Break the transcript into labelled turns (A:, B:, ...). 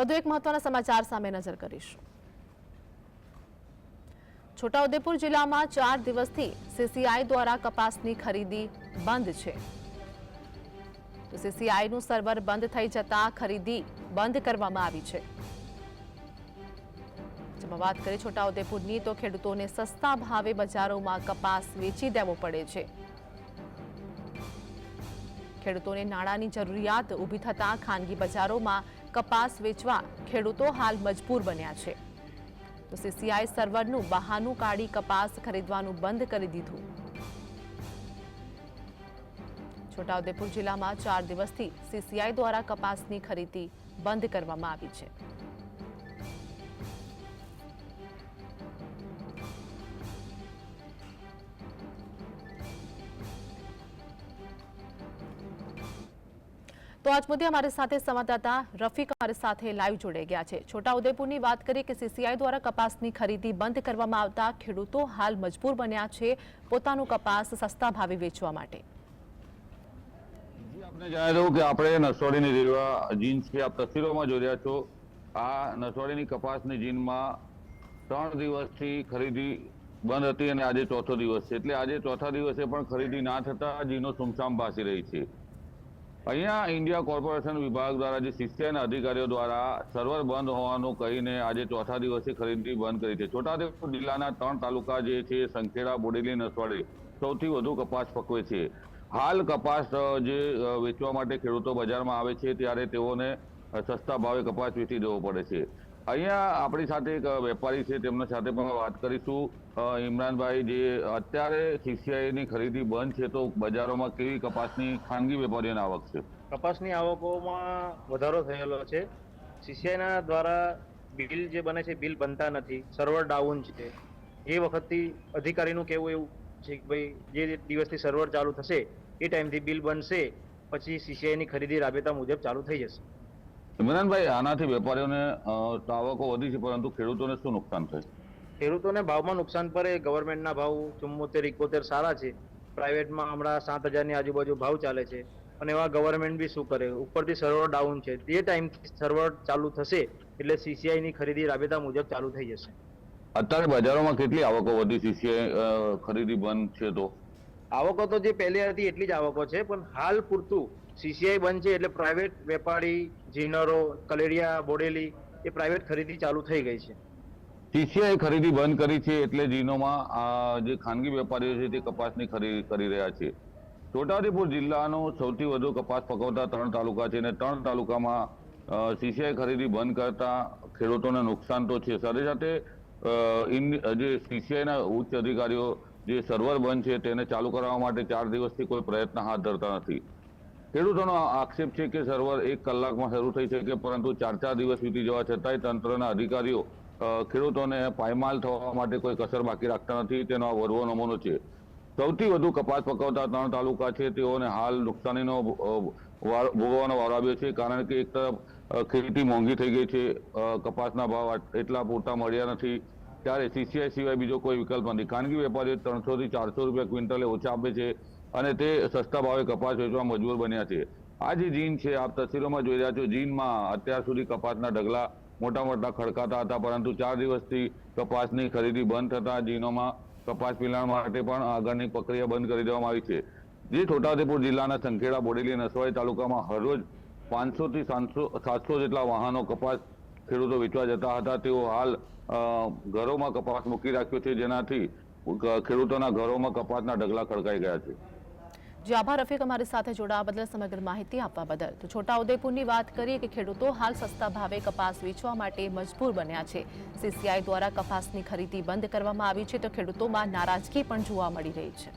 A: વધુ એક મહત્વના સમાચાર સામે નજર કરીશું. છોટાઉદેપુર જિલ્લામાં ચાર દિવસથી સીસીઆઈ દ્વારા કપાસની ખરીદી બંધ છે. સીસીઆઈનું સર્વર બંધ થઈ જતા ખરીદી બંધ કરવામાં આવી છે. જેમાં વાત કરીએ છોટાઉદેપુરની તો ખેડૂતોને સસ્તા ભાવે બજારોમાં કપાસ વેચી દેવો પડે છે. ખેડૂતોને નાણાંની જરૂરિયાત ઊભી થતાં ખાનગી બજારોમાં કપાસ વેચવા ખેડૂતો હાલ મજબૂર બન્યા છે. તો સીસીઆઈ સર્વરનું બહાનું કાઢી કપાસ ખરીદવાનું બંધ કરી દીધું. છોટાઉદેપુર જિલ્લામાં ચાર દિવસથી સીસીઆઈ દ્વારા કપાસની ખરીદી બંધ કરવામાં આવી છે. તો આજ મુદ્દે અમારી સાથે સંવાદદાતા રફીક અમારી સાથે લાઈવ જોડાઈ ગયા છે. છોટાઉદેપુરની વાત કરીએ કે સીસીઆઈ દ્વારા કપાસની ખરીદી બંધ કરવામાં આવતા ખેડૂતો હાલ મજબૂર બન્યા છે પોતાનું કપાસ સસ્તા ભાવે વેચવા માટે.
B: આપને જણાવી દઉં કે આપણે નસવાડીની રેલવા જીન્સ કે આપ તસવીરોમાં જોઈ રહ્યા છો, આ નસવાડીની કપાસની જીનમાં ત્રણ દિવસથી ખરીદી બંધ હતી અને આજે ચોથો દિવસ છે. એટલે આજે ચોથા દિવસે પણ ખરીદી ના થતા જીનો સુમસામ ભાસી રહી છે. અહીંયા ઇન્ડિયા કોર્પોરેશન વિભાગ દ્વારા જે શિષ્યના અધિકારીઓ દ્વારા સર્વર બંધ હોવાનું કહીને આજે ચોથા દિવસે ખરીદી બંધ કરી છે. છોટાઉદેપુર જિલ્લાના ત્રણ તાલુકા જે છે સંખેડા, બોડેલી નસવાડી સૌથી વધુ કપાસ પકવે છે. હાલ કપાસ જે વેચવા માટે ખેડૂતો બજારમાં આવે છે, ત્યારે તેઓને સસ્તા ભાવે કપાસ વેચી દેવો પડે છે. અહીંયા આપણી સાથે એક વેપારી છે, તેમના સાથે પણ વાત કરીશું. ઇમરાનભાઈ, જે અત્યારે સીસીઆઈની ખરીદી બંધ છે, તો બજારોમાં કેવી કપાસની ખાનગી વેપારીઓની આવક છે?
C: કપાસની આવકોમાં વધારો થયેલો છે. સીસીઆઈના દ્વારા બિલ જે બને છે, બિલ બનતા નથી. સર્વર ડાઉન છે. એ વખતથી અધિકારીનું કહેવું એવું છે કે ભાઈ, જે દિવસથી સર્વર ચાલુ થશે, એ ટાઈમથી બિલ બનશે. પછી સીસીઆઈની ખરીદી રાબેતા મુજબ ચાલુ થઈ જશે.
B: ઇમરાનભાઈ આનાથી વેપારીઓને આવકો વધી છે પરંતુ ખેડૂતોને શું નુકસાન થાય?
C: ખેડૂતોને ભાવમાં નુકસાન પડે ગવર્મેન્ટના ભાવ ચુમ્મોતેર ઇકોતેર સારા છે. પ્રાઇવેટમાં હમણાં સાત હજારની આજુબાજુ ભાવ ચાલે છે. અને એવા ગવર્મેન્ટ બી શું કરે? ઉપરથી સર્વર ડાઉન છે. તે ટાઈમથી સર્વર ચાલુ થશે એટલે સીસીઆઈની ખરીદી રાબેતા મુજબ ચાલુ થઈ જશે.
B: અત્યારે બજારોમાં કેટલી આવકો વધી? સીસીઆઈ ખરીદી બંધ છે તો?
C: આવકો તો જે પહેલી હતી એટલી જ આવકો છે, પણ હાલ પૂરતું સીસીઆઈ બંધ છે એટલે પ્રાઇવેટ વેપારી જીનરો કલેરિયા, બોડેલી એ પ્રાઇવેટ ખરીદી ચાલુ થઈ ગઈ છે.
B: સીસીઆઈ ખરીદી બંધ કરી છે એટલે જીનોમાં આ જે ખાનગી વેપારીઓ છે તે કપાસની ખરીદી કરી રહ્યા છે. છોટાઉદેપુર જિલ્લાનો સૌથી વધુ કપાસ પકવતા ત્રણ તાલુકા છે અને ત્રણ તાલુકામાં સીસીઆઈ ખરીદી બંધ કરતા ખેડૂતોને નુકસાન તો છે. સાથે સાથે જે સીસીઆઈના ઉચ્ચ અધિકારીઓ જે સર્વર બંધ છે તેને ચાલુ કરવા માટે ચાર દિવસથી કોઈ પ્રયત્ન હાથ ધરતા નથી. ખેડૂતોનો આક્ષેપ છે કે સર્વર એક કલાકમાં શરૂ થઈ શકે, પરંતુ ચાર ચાર દિવસ વીતી જવા છતાંય તંત્રના અધિકારીઓ ખેડૂતોને પાયમાલ થવા માટે કોઈ કસર બાકી રાખતા નથી. તેનો આ વરવો નમૂનો છે. સૌથી વધુ કપાસ પકવતા ત્રણ તાલુકા છે. તેઓને હાલ નુકસાનીનો ભોગવવાનો વારો આવ્યો છે, કારણ કે એક તરફ ખેતી મોંઘી થઈ ગઈ છે. કપાસના ભાવ એટલા પૂરતા મળ્યા નથી. ત્યારે સીસીઆઈ સિવાય બીજો કોઈ વિકલ્પ નથી. ખાનગી વેપારીઓ ત્રણસો થી ચારસો રૂપિયા ક્વિન્ટલે ઓછા આપે છે અને તે સસ્તા ભાવે કપાસ વેચવા મજબૂર બન્યા છે. આ જે જીન છે, આપ તસવીરોમાં જોઈ રહ્યા છો, જીનમાં અત્યાર સુધી કપાસના ઢગલા મોટા મોટા ખડકાતા હતા, પરંતુ ચાર દિવસથી કપાસની ખરીદી બંધ થતા જીનોમાં કપાસ પિલાણ માટે પણ આગળની પ્રક્રિયા બંધ કરી દેવામાં આવી છે. જે છોટાઉદેપુર જિલ્લાના સંખેડા બોડેલી અને નસવાડી તાલુકામાં હરરોજ પાંચસો થી સાતસો સાતસો જેટલા વાહનો કપાસ ખેડૂતો વેચવા જતા હતા. તેઓ હાલ ઘરોમાં કપાસ મૂકી રાખ્યો છે. જેનાથી ખેડૂતોના ઘરોમાં કપાસના ઢગલા ખડકાઈ ગયા છે.
A: જે, આભાર રફીક, અમારી સાથે જોડાવા બદલ સમગ્ર માહિતી આપવા બદલ. તો છોટાઉદેપુરની વાત કરીએ કે ખેડૂતો હાલ સસ્તા ભાવે કપાસ વેચવા માટે મજબૂર બન્યા છે. સીસીઆઈ દ્વારા કપાસની ખરીદી બંધ કરવામાં આવી છે તો ખેડૂતોમાં નારાજગી પણ જોવા મળી રહી છે.